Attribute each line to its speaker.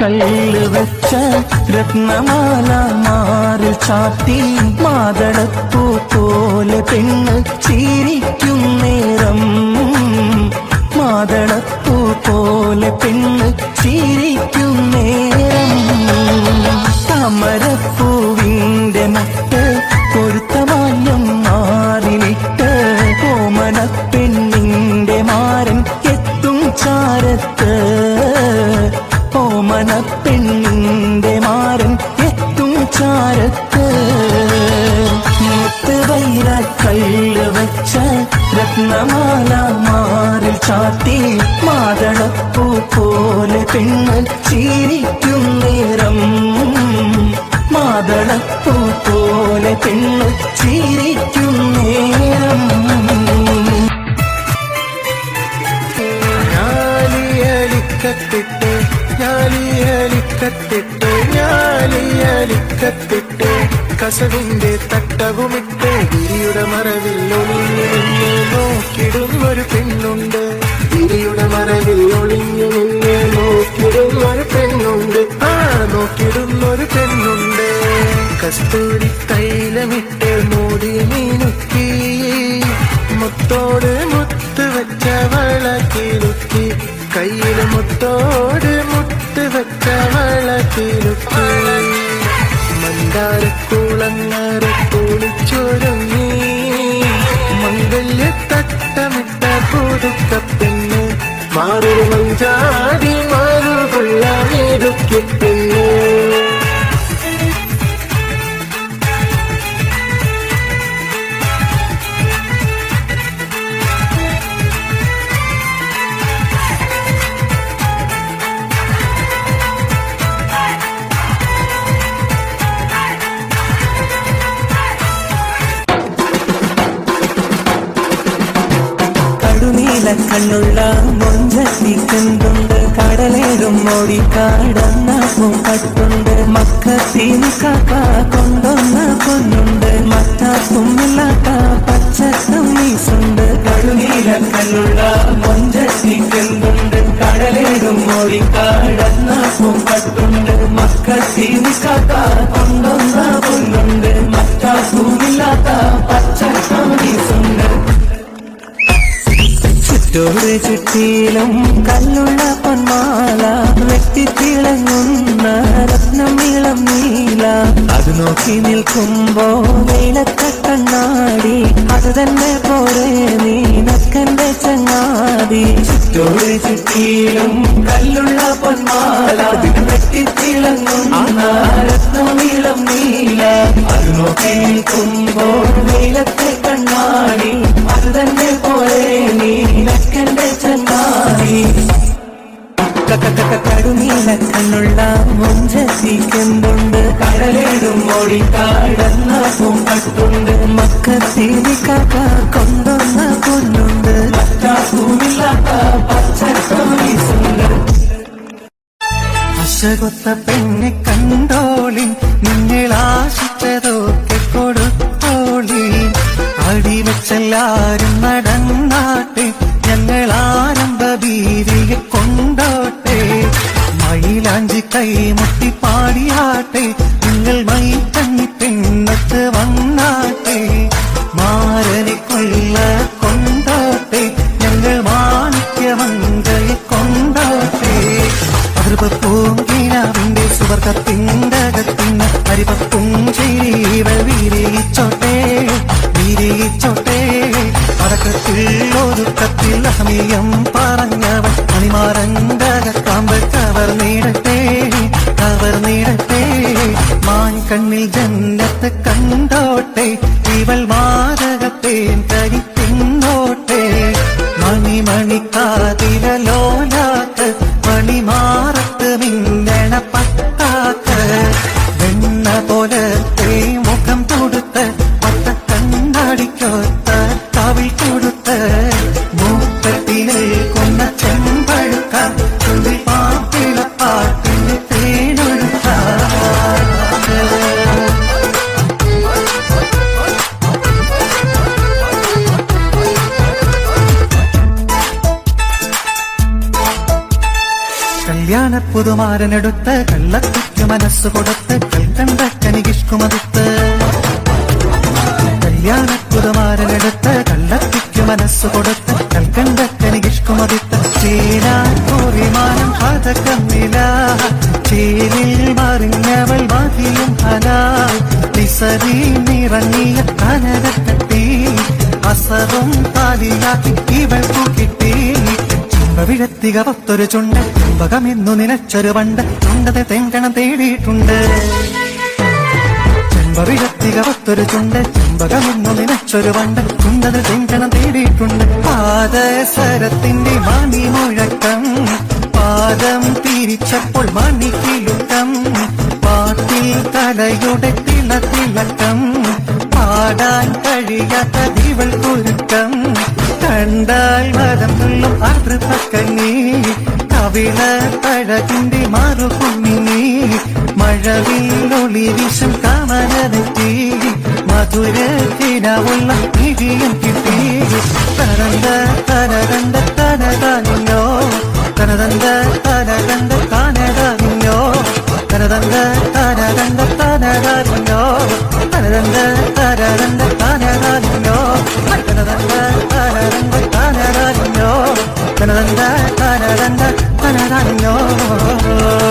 Speaker 1: കല്ല് വെച്ച രത്നമാല മാറി ചാത്തി മാതളപ്പൂ പോലെ പെണ്ണ് ചിരിക്കും നേരം. മാതളപ്പൂ പോലെ പെണ്ണ് ചിരിക്കും നേരം. ചിരിക്കും നേരം. മാതളപ്പൂ പോലെ പെണ്ണ് ചിരിക്കും നേരം.
Speaker 2: ഞാലിയലിക്കത്തിട്ട് ഞാലിയലിക്കത്തിട്ട് ഞാലിയലിക്കത്തിട്ട് കസവിന്റെ തട്ടവുമിട്ട് ഗിരിയുടെ മറവിൽ ഒളിഞ്ഞു നോക്കിടുന്നൊരു പെണ്ണുണ്ട്. ഗിരിയുടെ മറവിൽ ഒളിഞ്ഞു നോക്കിടുന്നൊരു പെണ്ണുണ്ട്. കസ്തൂരി തൈലമിട്ട് മൂടി മീനുക്കി. മുത്തോട് മുത്ത് വെച്ച വളക്കിലുക്കി കയ്യിൽ മുത്തോട് മുത്ത് വെച്ച വളക്കിലുക്കി മന്ദാരക്കുളങ്ങര കുളിച്ചൊരുങ്ങി. മംഗല്യ തട്ടമിട്ട പുതുക്കപ്പെണ്ണ്. മാറൊരു മഞ്ചാടി മാറു
Speaker 1: കണ്ണുള്ള മൊഞ്ചത്തിക്കെന്തുണ്ട് കടലേറും മോടി കാടന്ന പൂക്കട്ടുണ്ട് മക്കത്തിന് കാക്ക കൊണ്ടൊന്ന പൊന്നുണ്ട്. മറ്റാത്തുമില്ലാത്ത പച്ചക്കം വീസുണ്ട് കടുനീല കണ്ണുള്ള മൊഞ്ചത്തിക്കെന്തുണ്ട് കടലേറും മോടി കാടന്ന പൂക്കട്ടുണ്ട് മക്കത്തിന് കാക്ക കൊണ്ടൊന്ന പൊന്നുണ്ട്. മറ്റാത്തുമില്ലാത്ത ചുറ്റോട് ചുറ്റിയിലും കല്ലുള്ള പൊന്മാല വെട്ടിത്തിളങ്ങുന്ന രത്നം ഇളം നീല. അത് നോക്കി നിൽക്കുമ്പോ വെയിലത്തെ അത് തന്നെ പോരെ നീനക്കന്റെ ചങ്ങാതി. ചുറ്റോട് ചുറ്റിയിലും കല്ലുള്ള പൊന്മാല വെട്ടിത്തിളങ്ങുന്ന രത്നം ഇളം നീല. അത് നോക്കി നിൽക്കുമ്പോ വെയിലത്തെ കണ്ണാടി പോലെ നീലക്കന്റെ ചങ്ങാതി കടുമീല കണ്ണുള്ള മുഞ്ചസിക്കുന്നുണ്ട് കടലേടും ഓടി കാടന്ന പൂക്കട്ടുണ്ട് മക്കത്തിന് കാക്ക കൊണ്ടൊന്ന പൊന്നുണ്ട്. മറ്റാക്കുമില്ലാത്ത പച്ചക്കീസുണ്ട് അശകൊത്ത പെണ്ണെ കണ്ടോളി നിങ്ങൾ അകത്തിന് അരിപത്തും ചെയ്വൾ വീരയിച്ചോട്ടെ വീരയിച്ചോട്ടെ. അടക്കത്തിൽ ഒതുക്കത്തിൽ അഹമീയം പറഞ്ഞവൾ മണിമാരന്തക കാമ്പ് കവർ നീടട്ടെ കവർ നീടട്ടെ. മാൻ കണ്ണിൽ ജന്നത്ത് കണ്ടോട്ടെ തേനൊഴുക്ക
Speaker 3: പുതുമാരനെടുത്ത് കള്ളത്തിക്ക് മനസ്സ് കൊടുത്ത് കൽക്കണ്ട കനികിഷ്കുമതിത്ത് കല്യാണ പുതുമാരനെടുത്ത് കള്ളത്തിക്ക് അസറും താലിയാക്കി ഇവൾക്കു കിട്ടി വിഴത്തിക പത്തൊരു ചുണ്ട് ചുംബകമെന്നു നിലച്ചൊരു വണ്ട് ചുണ്ടത് തെങ്കണം തേടിയിട്ടുണ്ട്. ചെമ്പവിഴത്തിക പത്തൊരു ചുണ്ട് ചുംബകമെന്നു നിലച്ചൊരു വണ്ട് ചുണ്ടത് തെങ്കണം തേടിയിട്ടുണ്ട്. പാദസരത്തിന്റെ മണി മുഴക്കം പാദം തിരിച്ചപ്പോൾ മണിക്കിലുക്കം പാട്ടിൽ തലയുടെ തിളത്തിളക്കം പാടാൻ കഴിയാത്ത ഇവൾ കുരുക്കം കണ്ടാൽ മതം തുള്ളും ആതൃപ്പക്കണ്ണി കവിള തഴകിന്റെ മാറുകുഞ്ഞി മഴവിൽ വിഷം കാമനതെത്തി മധുര കിനാവുള്ള നിധിയും കിട്ടി. തരന്ത തനതന്ത തനതാനില്ലോ തനതന്ത തരകണ്ട no